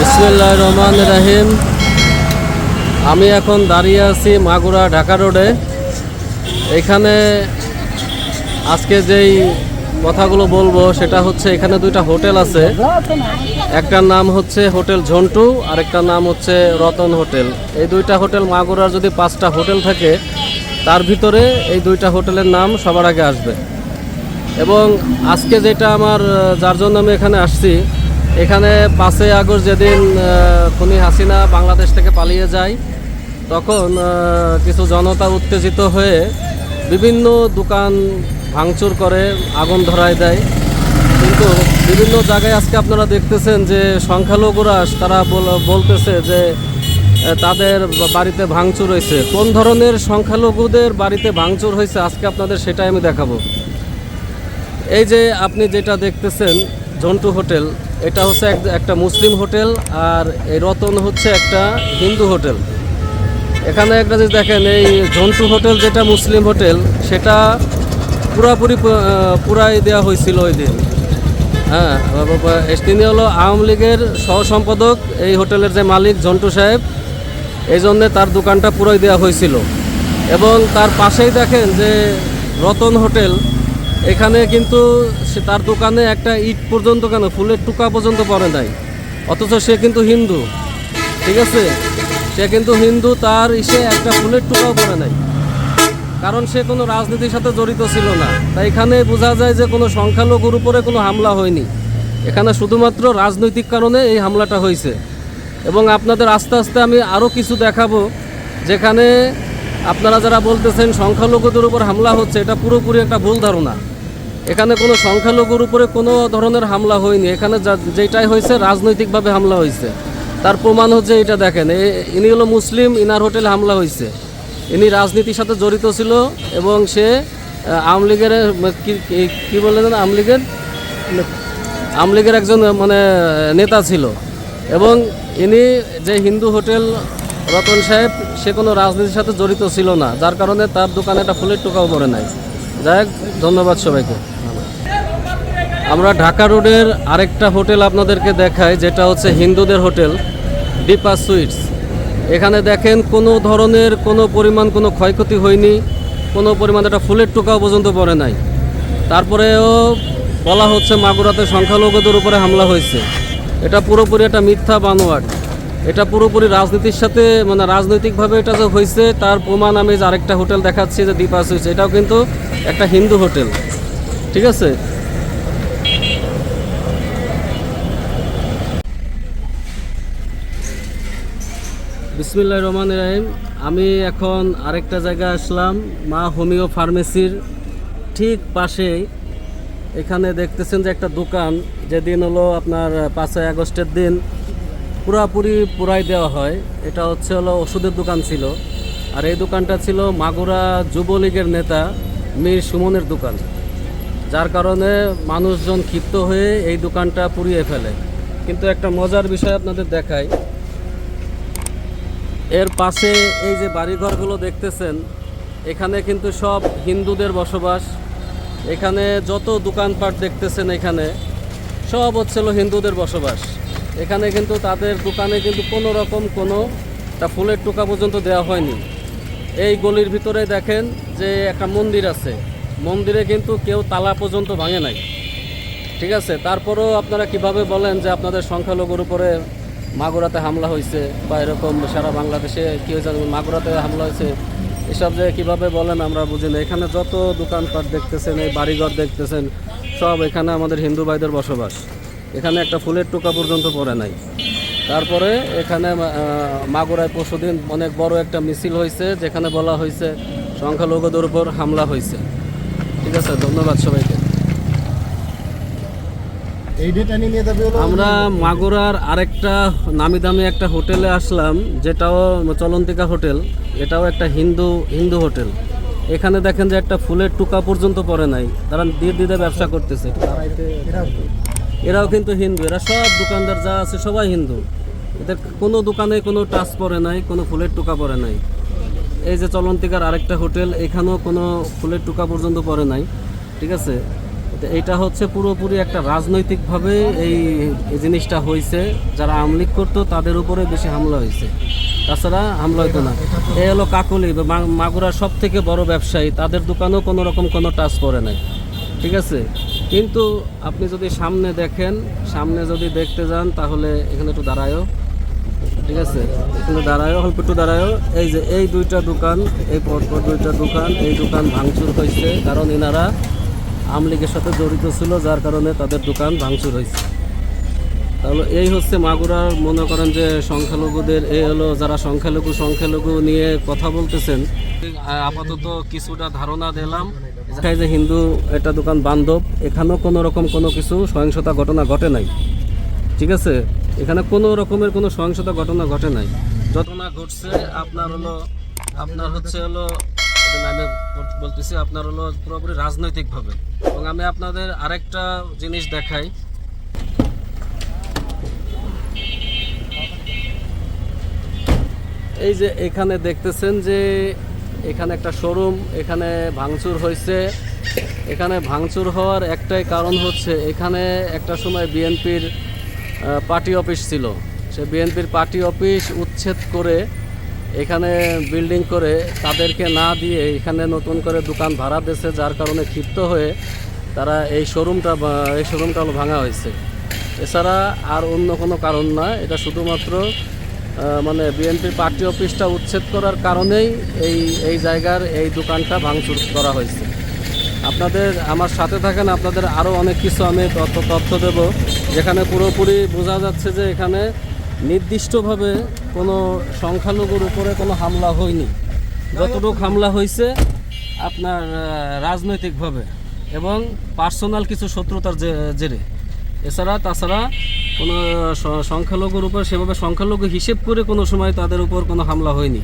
বিসমুল্লাহ রহমান রাহিম। আমি এখন দাঁড়িয়ে আছি মাগুরা ঢাকা রোডে। এখানে আজকে যেই কথাগুলো বলব, সেটা হচ্ছে এখানে দুইটা হোটেল আছে। একটার নাম হচ্ছে হোটেল ঝন্টু আর আরেকটার নাম হচ্ছে রতন হোটেল। এই দুইটা হোটেল মাগুরার যদি পাঁচটা হোটেল থাকে, তার ভিতরে এই দুইটা হোটেলের নাম সবার আগে আসবে। এবং আজকে যেটা আমার, যার জন্য আমি এখানে আসছি এখানে পাঁচই আগস্ট যেদিন খুনি হাসিনা বাংলাদেশ থেকে পালিয়ে যায়, তখন কিছু জনতা উত্তেজিত হয়ে বিভিন্ন দোকান ভাঙচুর করে, আগুন ধরায় দেয়। কিন্তু বিভিন্ন জায়গায় আজকে আপনারা দেখতেছেন যে সংখ্যালঘুরা তারা বল- বলতেছে যে তাদের বাড়িতে ভাঙচুর হয়েছে। কোন ধরনের সংখ্যালঘুদের বাড়িতে ভাঙচুর হয়েছে আজকে আপনাদের সেটাই আমি দেখাবো। এই যে আপনি যেটা দেখতেছেন, জন্টু হোটেল এটা হচ্ছে এক- একটা মুসলিম হোটেল আর এই রতন হচ্ছে একটা হিন্দু হোটেল। এখানে একটা যদি দেখেন, এই জন্টু হোটেল যেটা মুসলিম হোটেল, সেটা পুরাপুরি পুরাই দেওয়া হয়েছিল ওই দিন। হ্যাঁ তিনি হলো আওয়ামী লীগের সহ সম্পাদক এই হোটেলের যে মালিক জন্টু সাহেব, এই জন্যে তার দোকানটা পুরোই দেওয়া হয়েছিল। এবং তার পাশেই দেখেন যে রতন হোটেল এখানে কিন্তু সে তার দোকানে একটা ইট পর্যন্ত কেন, ফুলের টুকা পর্যন্ত পড়ে নাই। অথচ সে কিন্তু হিন্দু, ঠিক আছে? সে কিন্তু হিন্দু, তার ইসে একটা ফুলের টুকাও পড়ে নাই। কারণ সে কোনো রাজনীতির সাথে জড়িত ছিল না। তাই এখানে বোঝা যায় যে কোনো সংখ্যালঘুর উপরে কোনো হামলা হয়নি। এখানে শুধুমাত্র রাজনৈতিক কারণে এই হামলাটা হয়েছে। এবং আপনাদের আস্তে আস্তে আমি আরও কিছু দেখাবো, যেখানে আপনারা যারা বলতেছেন সংখ্যালঘুদের উপর হামলা হচ্ছে, এটা পুরোপুরি একটা ভুল ধারণা। এখানে কোনো সংখ্যালঘুর উপরে কোনো ধরনের হামলা হয়নি। এখানে যেটাই হয়েছে, রাজনৈতিকভাবে হামলা হয়েছে। তার প্রমাণ হচ্ছে এটা দেখেন ইনি হলো মুসলিম, ইনার হোটেলে হামলা হয়েছে। ইনি রাজনীতির সাথে জড়িত ছিল এবং সে আওয়ামী লীগের কি বললেন আওয়ামী লীগের? আওয়ামী লীগের একজন মানে নেতা ছিল। এবং ইনি যে হিন্দু হোটেল রতন সাহেব, সে কোনো রাজনীতির সাথে জড়িত ছিল না, যার কারণে তার দোকানে একটা ফুলের টোকাও পড়ে নাই। যাই ধন্যবাদ সবাইকে। আমরা ঢাকা রোডের আরেকটা হোটেল আপনাদেরকে দেখাই, যেটা হচ্ছে হিন্দুদের হোটেল, দীপা সুইটস। এখানে দেখেন, কোনো ধরনের কোনো পরিমাণ কোনো ক্ষয়ক্ষতি হয়নি, কোনো পরিমাণ একটা ফুলের টোকাও পর্যন্ত পড়ে নাই। তারপরেও বলা হচ্ছে মাগুরাতে সংখ্যালঘুদের উপরে হামলা হয়েছে। এটা পুরোপুরি একটা মিথ্যা বানোয়াট। এটা পুরোপুরি রাজনীতির সাথে মানে রাজনৈতিকভাবে এটা যে হয়েছে তার প্রমাণ আমি যে আরেকটা হোটেল দেখাচ্ছি যে দীপা সুইটস এটাও কিন্তু একটা হিন্দু হোটেল। ঠিক আছে? বিসমিল্লাহ রহমান রাহিম। আমি এখন আরেকটা জায়গায় আসলাম, মা হোমিও ফার্মেসির ঠিক পাশেই। এখানে দেখতেছেন যে একটা দোকান, যেদিন হলো আপনার পাঁচই আগস্টের দিন। পুরাপুরি পুরাই দেওয়া হয়। এটা হচ্ছে হলো ওষুধের দোকান ছিল। আর এই দোকানটা ছিল মাগুরা যুবলীগের নেতা মীর সুমনের দোকান। যার কারণে মানুষজন ক্ষিপ্ত হয়ে এই দোকানটা পুড়িয়ে ফেলে। কিন্তু একটা মজার বিষয় আপনাদের দেখায় এর পাশে এই যে বাড়িঘরগুলো দেখতেছেন, এখানে কিন্তু সব হিন্দুদের বসবাস। এখানে যত দোকানপাট দেখতেছেন এখানে, সব হচ্ছিল হিন্দুদের বসবাস। এখানে কিন্তু তাদের দোকানে কিন্তু কোনো রকম কোনো তা ফুলের টোকা পর্যন্ত দেওয়া হয়নি। এই গলির ভিতরে দেখেন যে একটা মন্দির আছে। মন্দিরে কিন্তু কেউ তালা পর্যন্ত ভাঙে নাই। ঠিক আছে? তারপরেও আপনারা কীভাবে বলেন যে আপনাদের সংখ্যালঘুর উপরে মাগুরাতে হামলা হয়েছে বা এরকম সারা বাংলাদেশে কী হয়েছে মাগুরাতে হামলা হয়েছে, এসব যে কীভাবে বলেন আমরা বুঝি না। এখানে যত দোকানপাট দেখতেছেন, এই বাড়িঘর দেখতেছেন, সব এখানে আমাদের হিন্দু ভাইদের বসবাস। এখানে একটা ফুলের টোকা পর্যন্ত পড়ে নাই। তারপরে এখানে মাগুরায় পরশুদিন অনেক বড় একটা মিছিল হয়েছে যেখানে বলা হয়েছে সংখ্যালঘুদের উপর হামলা হয়েছে। ঠিক আছে ধন্যবাদ সবাইকে। আমরা মাগুরার আরেকটা নামি দামি একটা হোটেলে আসলাম যেটাও চলন্তিকা হোটেল এটাও একটা হিন্দু হিন্দু হোটেল। এখানে দেখেন যে একটা ফুলের টুকা পর্যন্ত পড়ে নাই তারা দিয়ে দিতে ব্যবসা করতেছে। এরাও কিন্তু হিন্দু, এরা সব দোকানদার যা আছে সবাই হিন্দু। এদের কোনো দোকানে কোনো টাচ পড়ে নাই, কোনো ফুলের টুকা পড়ে নাই। এই যে চলন্তিকার আরেকটা হোটেল, এখানেও কোনো ফুলের টুকা পর্যন্ত পড়ে নাই, ঠিক আছে? এটা হচ্ছে পুরোপুরি একটা রাজনৈতিকভাবে এই জিনিসটা হয়েছে যারা আমলিক করতো তাদের উপরে বেশি হামলা হয়েছে তাছাড়া হামলা হতো না। এই হলো কাকলি মাগুরার সব থেকে বড় ব্যবসায়ী, তাদের দোকানেও কোনো রকম কোনো টাচ পড়ে নাই, ঠিক আছে? কিন্তু আপনি যদি সামনে দেখেন, সামনে যদি দেখতে যান, তাহলে এখানে একটু দাঁড়ায়ও। ঠিক আছে? এখানে দাঁড়ায়ও, অল্প একটু দাঁড়ায়ও। এই যে এই দুইটা দোকান, এই পরপর দুইটা দোকান, এই দোকান ভাঙচুর হয়েছে। কারণ এনারা আমলিগের সাথে জড়িত ছিল, যার কারণে তাদের দোকান ভাঙচুর হয়েছে। তাহলে এই হচ্ছে মাগুরার, মনে করেন যে সংখ্যালঘুদের, এই হলো যারা সংখ্যালঘু সংখ্যালঘু নিয়ে কথা বলতেছেন। আপাতত কিছুটা ধারণা দিলাম। এই যে হিন্দু, এটা দোকান বান্ধব, এখানেও কোনো রকম কোনো কিছু সহিংসতা ঘটনা ঘটে নাই। ঠিক আছে? এখানে কোনো রকমের কোনো সহিংসতা ঘটনা ঘটে নাই। ঘটনা ঘটছে, আপনার হলো, আপনার হচ্ছে হলো আমি বলতেছি, আপনার হলো পুরোপুরি রাজনৈতিকভাবে। এবং আমি আপনাদের আরেকটা জিনিস দেখাই। এই যে এখানে দেখতেছেন যে এখানে একটা শোরুম, এখানে ভাঙচুর হয়েছে। এখানে ভাঙচুর হওয়ার একটাই কারণ হচ্ছে, এখানে একটা সময় বিএনপির পার্টি অফিস ছিল। সে বিএনপির পার্টি অফিস উচ্ছেদ করে এখানে বিল্ডিং করে তাদেরকে না দিয়ে এখানে নতুন করে দোকান ভাড়া দিয়েছে, যার কারণে ক্ষিপ্ত হয়ে তারা এই শোরুমটা এই শোরুমটা ভাঙা হয়েছে। এছাড়া আর অন্য কোনো কারণ না, এটা শুধুমাত্র মানে বিএনপির পার্টি অফিসটা উচ্ছেদ করার কারণেই এই এই জায়গার এই দোকানটা ভাঙচুর করা হয়েছে। আপনাদের আমার সাথে থাকেন, আপনাদের আরও অনেক কিছু আমি তথ্য তথ্য দেব। যেখানে পুরোপুরি বোঝা যাচ্ছে যে এখানে নির্দিষ্টভাবে কোনো সংখ্যালঘুর উপরে কোনো হামলা হয়নি। যতটুকু হামলা হয়েছে আপনার রাজনৈতিকভাবে এবং পার্সোনাল কিছু শত্রুতার জেরে। এছাড়া তাছাড়া কোনো সংখ্যালঘুর উপর সেভাবে সংখ্যালঘু হিসেব করে কোনো সময় তাদের উপর কোনো হামলা হয়নি।